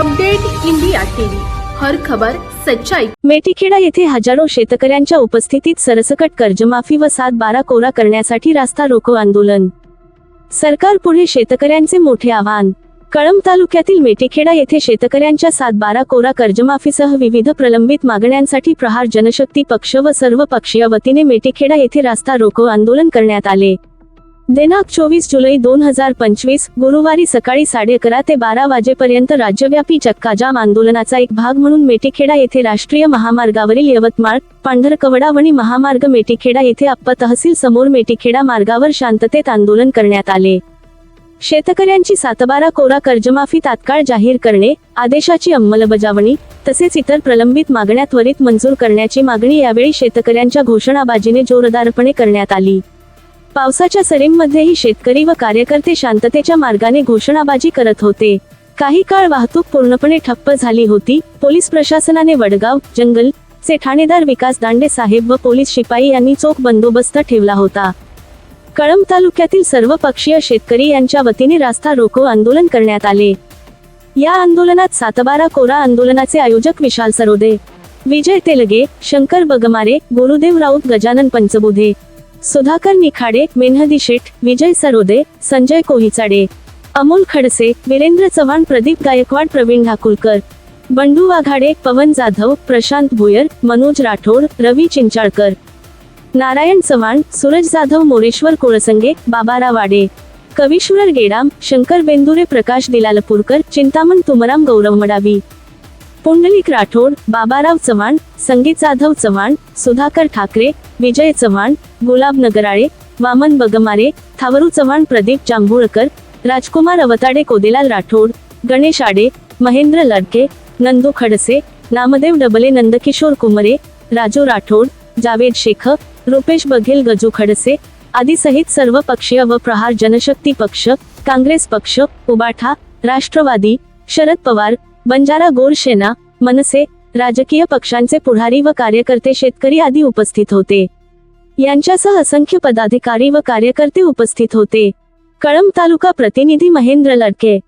Update India TV. हर खबर सच्चाई. मेटीखेडा येथे हजारो शेतकऱ्यांच्या उपस्थितीत सरसकट कर्जमाफी व सात बारा कोरा करण्यासाठी रास्ता रोको आंदोलन. सरकार पुढे शेतकऱ्यांचे मोठे आव्हान. कळंब तालुक्यातील मेटीखेडा येथे शेतकऱ्यांच्या सात बारा कोरा कर्जमाफीसह विविध प्रलंबित मागण्यांसाठी प्रहार जनशक्ती पक्ष व सर्व पक्षीय वतीने मेटीखेडा येथे रास्ता रोको आंदोलन करण्यात आले. दिनांक चोवीस जुलै दोन हजार पंचवीस गुरुवारी सकाळी साडे अकरा ते बारा वाजेपर्यंत राज्यव्यापी चक्काजाम आंदोलनाचा एक भाग म्हणून मेटीखेडा येथे राष्ट्रीय महामार्गावरील यवतमाळ पांढरकवडावणी महामार्ग मेटीखेडा येथे अप्पा तहसील समोर मेटीखेडा मार्गावर शांततेत आंदोलन करण्यात आले. शेतकऱ्यांची सातबारा कोरा कर्जमाफी तात्काळ जाहीर करणे आदेशाची अंमलबजावणी तसेच इतर प्रलंबित मागण्या त्वरित मंजूर करण्याची मागणी यावेळी शेतकऱ्यांच्या घोषणाबाजीने जोरदारपणे करण्यात आली. पावसाच्या सरींमध्येही शेतकरी व कार्यकर्ते शांततेच्या मार्गाने घोषणाबाजी करत होते. काही काळ वाहतूक पूर्णपणे ठप्प झाली होती. पोलीस प्रशासनाने वडगाव जंगल चे ठाणेदार विकास दांडे साहेब व पोलीस शिपाई यांनी चोख बंदोबस्त ठेवला होता. कळंब तालुक्यातील सर्व पक्षीय शेतकरी यांच्या वतीने रास्ता रोको आंदोलन करण्यात आले. या आंदोलनात सातबारा कोरा आंदोलनाचे आयोजक विशाल सरोदे विजय तेलगे शंकर बगमारे गुरुदेव राऊत गजानन पंचबुधे सुधाकर निखाडे मेन्हदी शेठ विजय सरोदे संजय कोहिचाडे अमोल खडसे वीरेंद्र चव्हाण प्रदीप गायकवाड प्रवीण ढाकुलकर बंडू वाघाडे पवन जाधव प्रशांत भुयर मनोज राठोड रवी चिंचाळकर नारायण चव्हाण सूरज जाधव मोरेश्वर कोळसंगे बाबारा वाडे कविश्वर गेडाम शंकर बेंदुरे प्रकाश दिलालपूरकर चिंतामण तुमराम गौरव मडावी. पुंडलिक राठोड बाबाराव चव्हाण संगीत जाधव चव्हाण सुधाकर ठाकरे विजय चव्हाण गुलाब नगराळे वामन बगमारे थावरू चव्हाण प्रदीप जांभूळकर राजकुमार अवताडे कोदेलाल राठोड गणेश आडे महेंद्र लडके नंदू खडसे नामदेव डबले नंदकिशोर कुमरे राजू राठोड जावेद शेख रुपेश बघेल गजू खडसे आदी सहित सर्व पक्षीय व प्रहार जनशक्ती पक्ष काँग्रेस पक्ष उबाठा राष्ट्रवादी शरद पवार बंजारा गोर सेना मनसे राजकीय पक्षांचे पुढारी व कार्यकर्ते शेतकरी आदी उपस्थित होते. यांच्यासह असंख्य पदाधिकारी व कार्यकर्ते उपस्थित होते. कळंब तालुका प्रतिनिधी महेंद्र लडके